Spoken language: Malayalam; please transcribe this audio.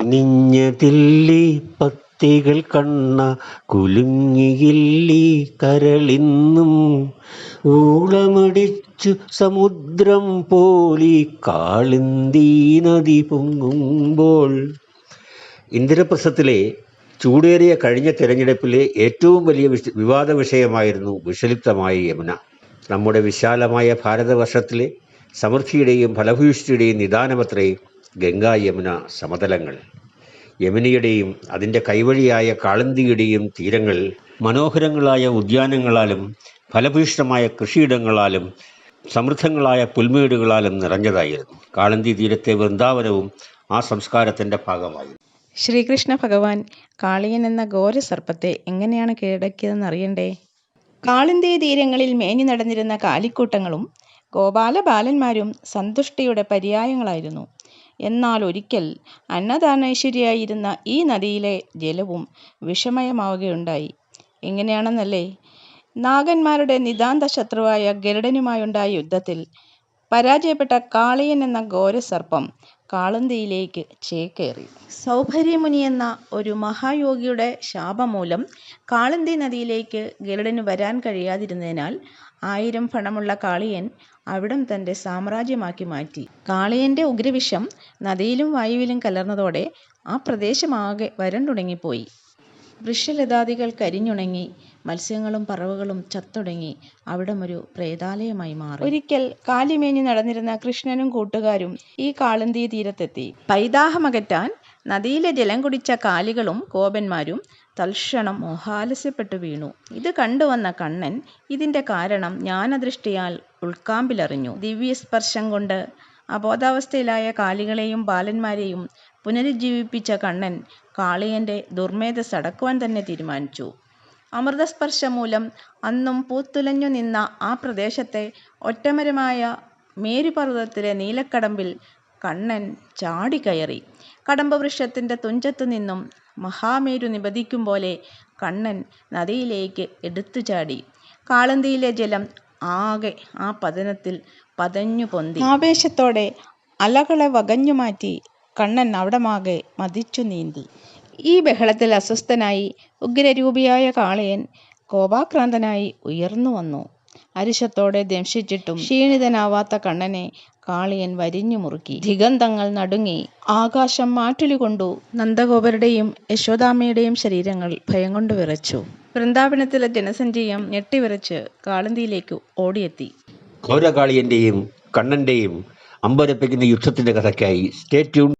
കുനിഞ്ഞതില്ലി പത്തികൾ കണ്ണ കുലുങ്ങിയില്ലി കരളിന്നും ഊളമടിച്ചു സമുദ്രം പോലി കാളിന്തി നദി പൊങ്ങുമ്പോൾ. ഇന്ദിരപ്രസ്ഥത്തിലെ ചൂടേറിയ കഴിഞ്ഞ തെരഞ്ഞെടുപ്പിലെ ഏറ്റവും വലിയ വിവാദ വിഷയമായിരുന്നു വിഷലിപ്തമായ യമുന. നമ്മുടെ വിശാലമായ ഭാരതവർഷത്തിലെ സമൃദ്ധിയുടെയും ഫലഭൂഷ്ടിയുടെയും നിദാനമത്രേ ഗംഗാ യമുന സമതലങ്ങൾ. യമുനയുടെയും അതിന്റെ കൈവഴിയായ കാളന്തിയുടെയും തീരങ്ങൾ മനോഹരങ്ങളായ ഉദ്യാനങ്ങളാലും ഫലഭൂഷ്ടമായ കൃഷിയിടങ്ങളാലും സമൃദ്ധങ്ങളായ പുൽമേടുകളാലും നിറഞ്ഞതായിരുന്നു. കാളന്തി തീരത്തെ വൃന്ദാവനവും ആ സംസ്കാരത്തിന്റെ ഭാഗമായി ശ്രീകൃഷ്ണ ഭഗവാൻ കാളിയൻ എന്ന ഘോരസർപ്പത്തെ എങ്ങനെയാണ് കീഴടക്കിയതെന്ന് അറിയണ്ടേ? കാളിന്തി തീരങ്ങളിൽ മേഞ്ഞു നടന്നിരുന്ന കാലിക്കൂട്ടങ്ങളും ഗോപാല ബാലന്മാരും സന്തുഷ്ടിയുടെ പര്യായങ്ങളായിരുന്നു. എന്നാൽ ഒരിക്കൽ അന്നദാനൈശ്വര്യായിരുന്ന ഈ നദിയിലെ ജലവും വിഷമയമാവുകയുണ്ടായി. എങ്ങനെയാണെന്നല്ലേ? നാഗന്മാരുടെ നിതാന്ത ശത്രുവായ ഗരുഡനുമായുണ്ടായ യുദ്ധത്തിൽ പരാജയപ്പെട്ട കാളിയൻ എന്ന ഘോരസർപ്പം കാളന്തിയിലേക്ക് ചേക്കേറി. സൗഭര്യമുനി എന്ന ഒരു മഹായോഗിയുടെ ശാപം മൂലം കാളന്തി നദിയിലേക്ക് ഗരുഡന് വരാൻ കഴിയാതിരുന്നതിനാൽ ആയിരം ഫണമുള്ള കാളിയൻ അവിടം തന്റെ സാമ്രാജ്യമാക്കി മാറ്റി. കാളിയന്റെ ഉഗ്രവിഷം നദിയിലും വായുവിലും കലർന്നതോടെ ആ പ്രദേശമാകെ വരണ്ടുണങ്ങിപ്പോയി. വൃക്ഷലതാദികൾ കരിഞ്ഞുണങ്ങി മത്സ്യങ്ങളും പറവുകളും ചത്തൊടുങ്ങി അവിടം ഒരു പ്രേതാലയമായി മാറി. ഒരിക്കൽ കാലിമേഞ്ഞു നടന്നിരുന്ന കൃഷ്ണനും കൂട്ടുകാരും ഈ കാളന്തി തീരത്തെത്തി. പൈതാഹമകറ്റാൻ നദിയിലെ ജലം കുടിച്ച കാലികളും കോപന്മാരും തൽക്ഷണം മോഹാലസ്യപ്പെട്ടു വീണു. ഇത് കണ്ടുവന്ന കണ്ണൻ ഇതിന്റെ കാരണം ജ്ഞാനദൃഷ്ടിയാൽ ഉൾക്കാമ്പിലറിഞ്ഞു. ദിവ്യസ്പർശം കൊണ്ട് അബോധാവസ്ഥയിലായ കാലികളെയും ബാലന്മാരെയും പുനരുജ്ജീവിപ്പിച്ച കണ്ണൻ കാളിയന്റെ ദുർമേധസ് അടക്കുവാൻ തന്നെ തീരുമാനിച്ചു. അമൃതസ്പർശം മൂലം അന്നും പൂത്തുലഞ്ഞു നിന്ന ആ പ്രദേശത്തെ ഒറ്റമരമായ മേരുപർവതത്തിലെ നീലക്കടമ്പിൽ കണ്ണൻ ചാടിക്കയറി കടമ്പ വൃക്ഷത്തിന്റെ തുഞ്ചത്തു നിന്നും മഹാമേരു നിപതിക്കും പോലെ കണ്ണൻ നദിയിലേക്ക് എടുത്തു ചാടി. കാളന്തിയിലെ ജലം ആകെ ആ പതനത്തിൽ പതഞ്ഞു പൊന്തി. ആവേശത്തോടെ അലകളെ വകഞ്ഞു മാറ്റി കണ്ണൻ അവിടമാകെ മതിച്ചു നീന്തി. ഈ ബഹളത്തിൽ അസ്വസ്ഥനായി ഉഗ്രരൂപിയായ കാളയൻ കോപാക്രാന്തനായി ഉയർന്നു വന്നു. അരിശത്തോടെ ദംശിച്ചിട്ടും ക്ഷീണിതനാവാത്ത കണ്ണനെ കാളിയൻ വരിഞ്ഞു മുറുക്കി. ദിഗന്ധങ്ങൾ നടുങ്ങി. ആകാശം മാറ്റുലി കൊണ്ടു. നന്ദഗോപരുടെയും യശോദാമ്മയുടെയും ശരീരങ്ങൾ ഭയം കൊണ്ട് വിറച്ചു. വൃന്ദാവനത്തിലെ ജനസഞ്ചയം ഞെട്ടിവിറച്ച് കാളന്തിയിലേക്ക് ഓടിയെത്തി. ഘോരകാളിയന്റെയും കണ്ണന്റെയും അമ്പരപ്പിക്കുന്ന യുദ്ധത്തിന്റെ കഥയ്ക്കായി സ്റ്റേ ട്യൂൺ